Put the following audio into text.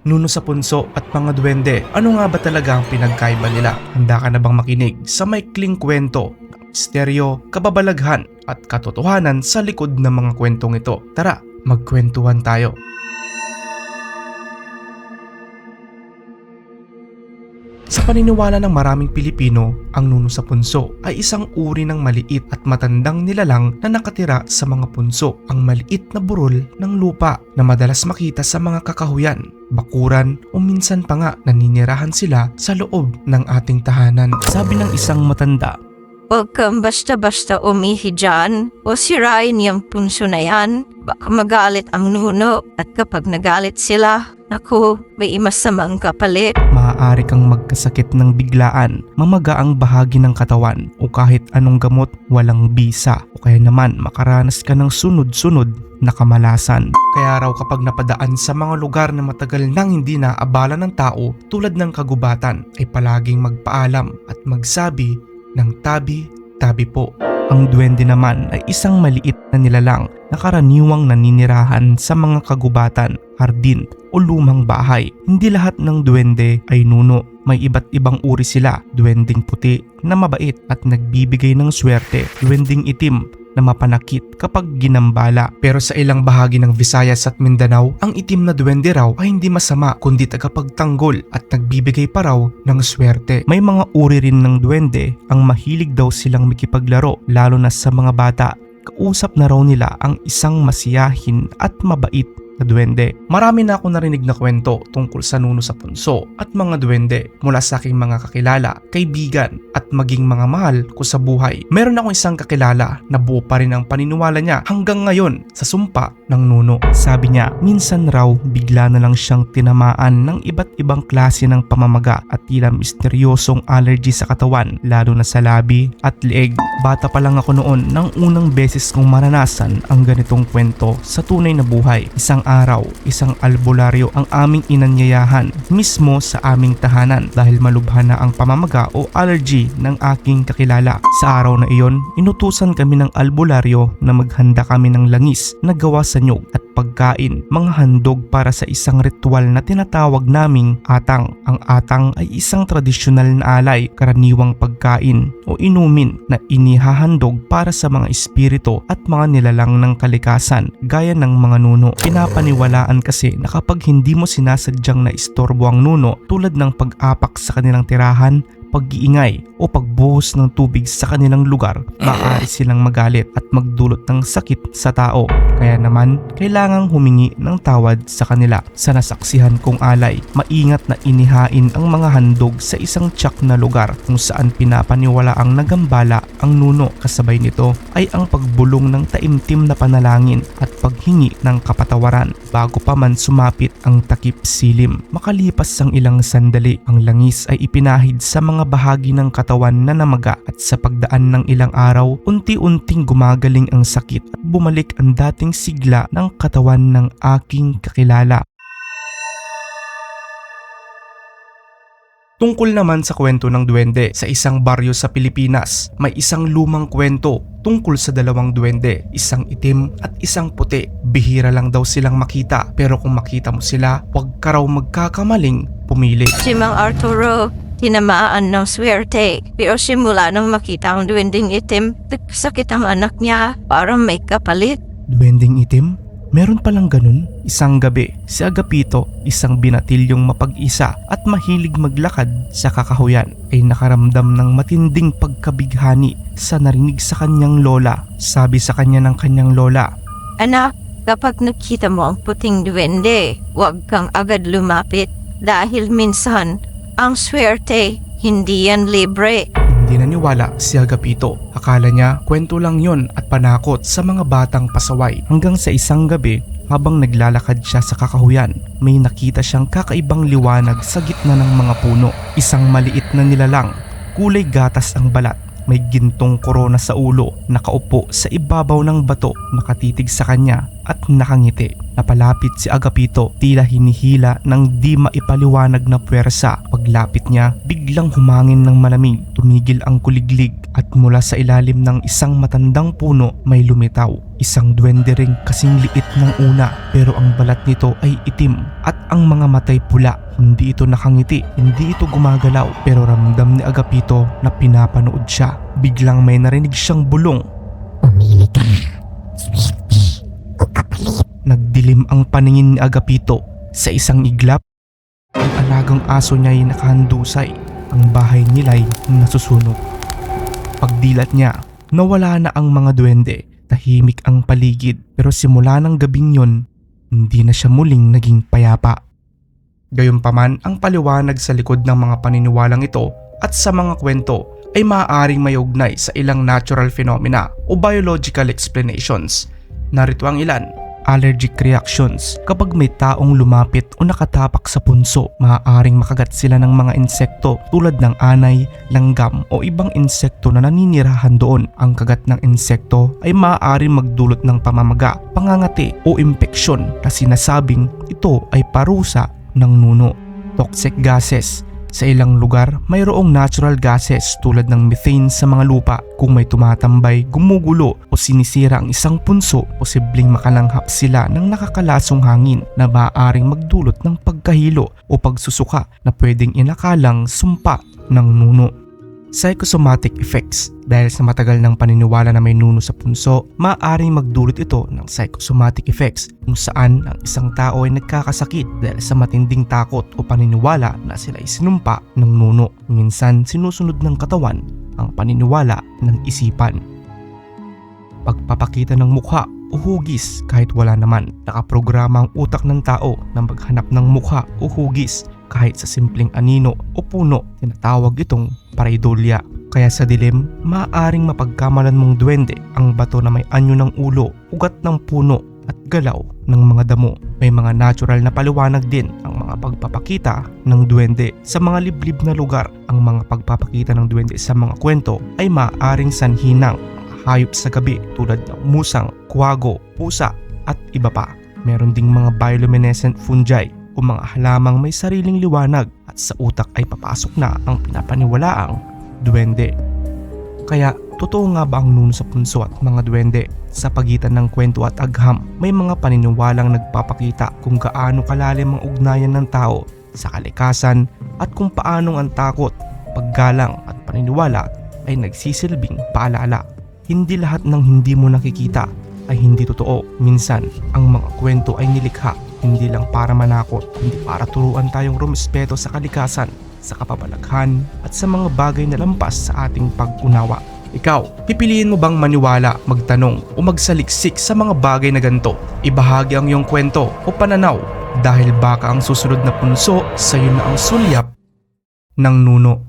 Nuno sa punso at mga duwende, ano nga ba talaga ang pinagkaiba nila? Handa ka na bang makinig sa maikling kwento, misteryo, kababalaghan at katotohanan sa likod ng mga kwentong ito? Tara, magkwentuhan tayo. Sa paniniwala ng maraming Pilipino, ang nuno sa punso ay isang uri ng maliit at matandang nilalang na nakatira sa mga punso, ang maliit na burol ng lupa na madalas makita sa mga kakahuyan, bakuran o minsan pa nga naninirahan sila sa loob ng ating tahanan. Sabi ng isang matanda, Huwag kang basta-basta umihi dyan o sirain yung punso na yan. Baka magalit ang nuno at kapag nagalit sila, naku, may masamang kapalit. Maaari kang magkasakit ng biglaan, mamaga ang bahagi ng katawan o kahit anong gamot walang bisa o kaya naman makaranas ka ng sunod-sunod na kamalasan. Kaya raw kapag napadaan sa mga lugar na matagal nang hindi na abala ng tao tulad ng kagubatan ay palaging magpaalam at magsabi ng tabi, tabi po. Ang duwende naman ay isang maliit na nilalang na karaniwang naninirahan sa mga kagubatan, hardin o lumang bahay. Hindi lahat ng duwende ay nuno. May iba't ibang uri sila. Duwending puti na mabait at nagbibigay ng swerte. Duwending itim na mapanakit kapag ginambala. Pero sa ilang bahagi ng Visayas at Mindanao, ang itim na duwende raw ay hindi masama kundi tagapagtanggol at nagbibigay pa raw ng swerte. May mga uri rin ng duwende ang mahilig daw silang makipaglaro lalo na sa mga bata. Kausap na raw nila ang isang masiyahin at mabait na duwende. Marami na ako narinig na kwento tungkol sa nuno sa punso at mga duwende mula sa aking mga kakilala, kaibigan at maging mga mahal ko sa buhay. Meron akong isang kakilala na buo pa rin ang paniniwala niya hanggang ngayon sa sumpa ng nuno. Sabi niya, minsan raw bigla na lang siyang tinamaan ng iba't ibang klase ng pamamaga at tila misteryosong allergy sa katawan lalo na sa labi at leeg. Bata pa lang ako noon nang unang beses kong maranasan ang ganitong kwento sa tunay na buhay. Isang araw, isang albularyo ang aming inanyayahan mismo sa aming tahanan dahil malubha na ang pamamaga o allergy ng aking kakilala. Sa araw na iyon, inutusan kami ng albularyo na maghanda kami ng langis na gawa sa nyug at pagkain, mga handog para sa isang ritual na tinatawag naming atang. Ang atang ay isang tradisyonal na alay, karaniwang pagkain o inumin na inihahandog para sa mga espiritu at mga nilalang ng kalikasan gaya ng mga nuno. Pinapaniwalaan kasi na kapag hindi mo sinasadyang na istorbo ang nuno tulad ng pag-apak sa kanilang tirahan, pag-iingay o pagbuhos ng tubig sa kanilang lugar, maaari silang magalit at magdulot ng sakit sa tao. Kaya naman, kailangang humingi ng tawad sa kanila. Sa nasaksihan kong alay, maingat na inihain ang mga handog sa isang tsak na lugar kung saan pinapaniwala ang nagambala ang nuno. Kasabay nito ay ang pagbulong ng taimtim na panalangin at paghingi ng kapatawaran bago pa man sumapit ang takip silim. Makalipas ang ilang sandali, ang langis ay ipinahid sa mga bahagi ng katawan na namaga at sa pagdaan ng ilang araw, unti-unting gumagaling ang sakit at bumalik ang dating sigla ng katawan ng aking kakilala. Tungkol naman sa kwento ng duwende sa isang baryo sa Pilipinas, may isang lumang kwento tungkol sa dalawang duwende, isang itim at isang puti. Bihira lang daw silang makita pero kung makita mo sila, huwag ka raw magkakamaling pumili. Si Mang Arturo, tinamaan ng swerte. Pero simula nang makita ang duwending itim, sakit ang anak niya. Parang may kapalit. Duwending itim? Meron palang ganun? Isang gabi, si Agapito, isang binatilyong mapag-isa at mahilig maglakad sa kakahuyan, ay nakaramdam ng matinding pagkabighani sa narinig sa kanyang lola. Sabi sa kanya ng kanyang lola, Anak, kapag nakita mo ang puting duwende, huwag kang agad lumapit dahil minsan ang swerte hindi yan libre. Hindi naniwala si Agapito. Akala niya kwento lang yon at panakot sa mga batang pasaway. Hanggang sa isang gabi, habang naglalakad siya sa kakahuyan, may nakita siyang kakaibang liwanag sa gitna ng mga puno. Isang maliit na nilalang, kulay gatas ang balat. May gintong korona sa ulo, nakaupo sa ibabaw ng bato, nakatitig sa kanya at nakangiti. Napalapit si Agapito tila hinihila ng di maipaliwanag na puwersa. Paglapit niya, biglang humangin ng malamig. Tumigil ang kuliglig at mula sa ilalim ng isang matandang puno may lumitaw. Isang duwende ring kasing liit ng una pero ang balat nito ay itim at ang mga matay pula. Hindi ito nakangiti, hindi ito gumagalaw pero ramdam ni Agapito na pinapanood siya. Biglang may narinig siyang bulong Umili ka. Swerte. O kapalit. Nagdilim ang paningin ni Agapito. Sa isang iglap, ang alagang aso niya ay nakahandusay. Ang bahay nila ay nasusunog. Pagdilat niya, nawala na ang mga duwende. Tahimik ang paligid pero simula ng gabing yon, hindi na siya muling naging payapa. Gayunpaman, ang paliwanag sa likod ng mga paniniwalang ito at sa mga kwento ay maaaring may ugnay sa ilang natural phenomena o biological explanations. Narito ang ilan. Allergic reactions. Kapag may taong lumapit o nakatapak sa punso, maaaring makagat sila ng mga insekto tulad ng anay, langgam o ibang insekto na naninirahan doon. Ang kagat ng insekto ay maaaring magdulot ng pamamaga, pangangati o impeksyon na sinasabing ito ay parusa ng nuno. Toxic gases. Sa ilang lugar, mayroong natural gases tulad ng methane sa mga lupa. Kung may tumatambay, gumugulo o sinisira ang isang punso, posibleng makalanghap sila ng nakakalasong hangin na maaaring magdulot ng pagkahilo o pagsusuka na pwedeng inakalang sumpa ng nuno. Psychosomatic effects Dahil sa matagal ng paniniwala na may nuno sa punso, maaaring magdulot ito ng psychosomatic effects kung saan ang isang tao ay nagkakasakit dahil sa matinding takot o paniniwala na sila ay sinumpa ng nuno. Minsan sinusunod ng katawan ang paniniwala ng isipan. Pagpapakita ng mukha o hugis kahit wala naman. Nakaprograma ang utak ng tao na maghanap ng mukha o hugis kahit sa simpleng anino o puno. Tinatawag itong pareidolia. Kaya sa dilim, maaaring mapagkamalan mong duwende ang bato na may anyo ng ulo, ugat ng puno at galaw ng mga damo. May mga natural na paliwanag din ang mga pagpapakita ng duwende sa mga liblib na lugar. Ang mga pagpapakita ng duwende sa mga kwento ay maaaring sanhi ng hayop sa gabi tulad ng musang, kuwago, pusa at iba pa. Meron ding mga bioluminescent fungi o mga halamang may sariling liwanag at sa utak ay papasok na ang pinapaniwalaang duwende. Kaya totoo nga ba ang nuno sa punso at mga duwende? Sa pagitan ng kwento at agham, may mga paniniwalang nagpapakita kung gaano kalalim ang ugnayan ng tao sa kalikasan at kung paanong ang takot, paggalang at paniniwala ay nagsisilbing paalala. Hindi lahat ng hindi mo nakikita ay hindi totoo. Minsan, ang mga kwento ay nilikha hindi lang para manakot, kundi para turuan tayong rumespeto sa kalikasan, sa kapabalaghan at sa mga bagay na lampas sa ating pag-unawa. Ikaw, pipiliin mo bang maniwala, magtanong o magsaliksik sa mga bagay na ganito? Ibahagi ang iyong kwento o pananaw dahil baka ang susunod na punso sa'yo na ang sulyap ng nuno.